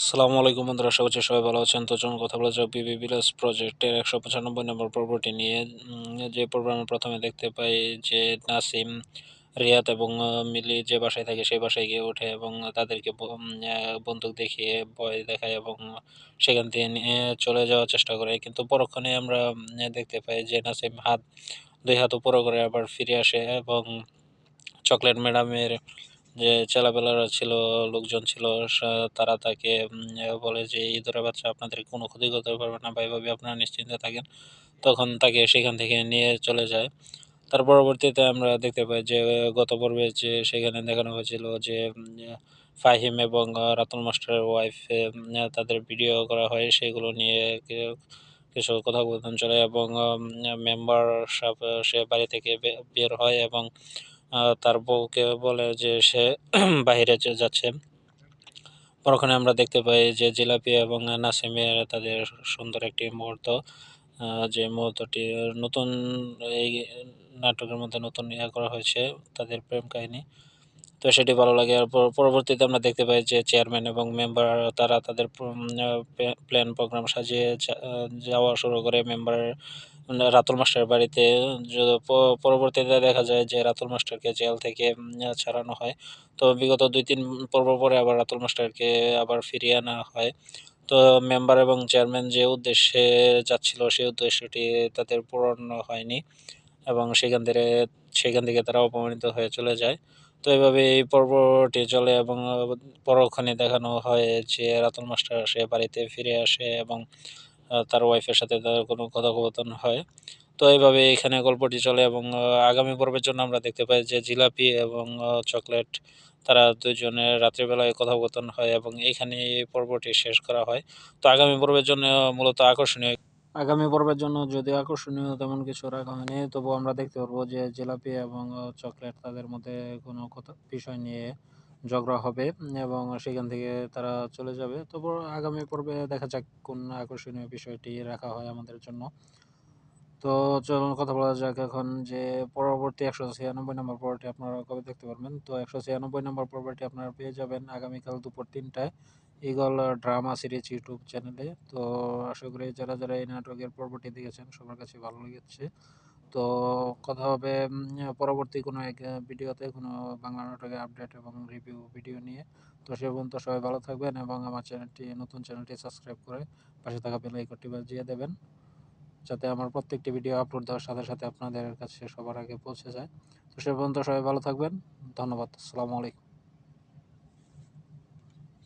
আসসালামু আলাইকুম বন্ধুরা, আশা করছি সবাই ভালো আছেন। তো চলুন কথা বলা যাক বিবি ভিলেজ প্রজেক্টের একশো পঁচানব্বই নম্বর পর্বটি নিয়ে। যে পর্ব আমরা প্রথমে দেখতে পাই যে নাসিম, রিয়াদ এবং মিলি যে বাসায় থাকে সেই বাসায় গিয়ে ওঠে এবং তাদেরকে বন্দুক দেখিয়ে ভয় দেখায় এবং সেখান থেকে চলে যাওয়ার চেষ্টা করে। কিন্তু পরক্ষণে আমরা দেখতে পাই যে নাসিম হাত, দুই হাত উপরে করে আবার ফিরে আসে এবং চকলেট ম্যাডামের যে ছেলেপেলারা ছিল, লোকজন ছিল তারা তাকে বলে যে, এই ইঁদুরের বাচ্চা আপনাদের কোনো ক্ষতি করতে পারবে না বা এভাবে আপনারা নিশ্চিন্তে থাকেন। তখন তাকে সেখান থেকে নিয়ে চলে যায়। তার পরবর্তীতে আমরা দেখতে পাই যে, গত পর্বে যে, সেখানে দেখানো হয়েছিল যে ফাহিম এবং রাতুল মাস্টারের ওয়াইফ তাদের ভিডিও করা হয়, সেগুলো নিয়ে কিছু কথোপকথন চলে এবং মেম্বার সে বাড়ি থেকে বের হয় এবং তার বউকে বলে যে সে বাইরে যে যাচ্ছে। পরক্ষণে আমরা দেখতে পাই যে জিলাপি এবং নাসিমের তাদের সুন্দর একটি মুহূর্ত যে মুহূর্তটি নতুন এই নাটকের মধ্যে নতুন ইয়ে করা হয়েছে তাদের প্রেম কাহিনী। তো সেটি ভালো লাগে। আর পরবর্তীতে আমরা দেখতে পাই যে চেয়ারম্যান এবং মেম্বার তারা তাদের প্ল্যান প্রোগ্রাম সাজিয়ে যাওয়া শুরু করে। মেম্বার রাতুল মাস্টার বাড়িতে পরবর্তীতে দেখা যায় যে রাতুল মাস্টারকে জেল থেকে ছাড়ানো হয়। তো বিগত দুই তিন পর্ব পরে আবার রাতুল মাস্টারকে আবার ফিরিয়ে আনা হয়। তো মেম্বার এবং চেয়ারম্যান যে উদ্দেশ্যে যাচ্ছিল, সেই উদ্দেশ্যটি তাদের পূরণ হয়নি এবং সেখান থেকে সেখান থেকে তারা অপমানিত হয়ে চলে যায়। তো এভাবে এই পর্বটি চলে এবং পরক্ষণে দেখানো হয় যে রাতুল মাস্টার সে বাড়িতে ফিরে আসে এবং তার ওয়াইফের সাথে তার কোনো কথোপকথন হয়। তো এইভাবে এখানে গল্পটি চলে এবং আগামী পর্বের জন্য আমরা দেখতে পাই যে জিলাপি এবং চকলেট তারা দুজনের রাত্রিবেলায় কথোপকথন হয় এবং এইখানে এই পর্বটি শেষ করা হয়। তো আগামী পর্বের জন্য মূলত আকর্ষণীয় আগামী পর্বের জন্য যদি আকর্ষণীয় তেমন কিছু রাখা হয়নি, তবুও আমরা দেখতে পারব যে জিলাপি এবং চকলেট তাদের মধ্যে কোনো কথা বিষয় নিয়ে ঝগড়া হবে এবং সেখান থেকে তারা চলে যাবে। তবু আগামী পর্বে দেখা যাক কোন আকর্ষণীয় বিষয়টি রাখা হয় আমাদের জন্য। তো চলুন কথা বলা যাক এখন যে পরবর্তী একশো ছিয়ানব্বই নম্বর পর্বটি আপনারা কবে দেখতে পারবেন? তো একশো ছিয়ানব্বই নম্বর পর্বটি আপনারা পেয়ে যাবেন আগামীকাল দুপুর তিনটায় ইগল ড্রামা সিরিজ ইউটিউব চ্যানেলে। তো আশা করি যারা যারা এই নাটকের পর্বটি দেখেছেন, সবার কাছে ভালো লেগেছে। তো কথা হবে পরবর্তী কোনো এক ভিডিওতে, কোনো বাংলা নাটকের আপডেট এবং রিভিউ ভিডিও নিয়ে। তো সে পর্যন্ত সবাই ভালো থাকবেন এবং আমার চ্যানেলটি, নতুন চ্যানেলটি সাবস্ক্রাইব করে পাশে থাকা বেল আইকনটি বাজিয়ে দেবেন, যাতে আমার প্রত্যেকটি ভিডিও আপলোড দেওয়ার সাথে সাথে আপনাদের কাছে সবার আগে পৌঁছে যায়। তো সে পর্যন্ত সবাই ভালো থাকবেন। ধন্যবাদ। আসসালামু আলাইকুম।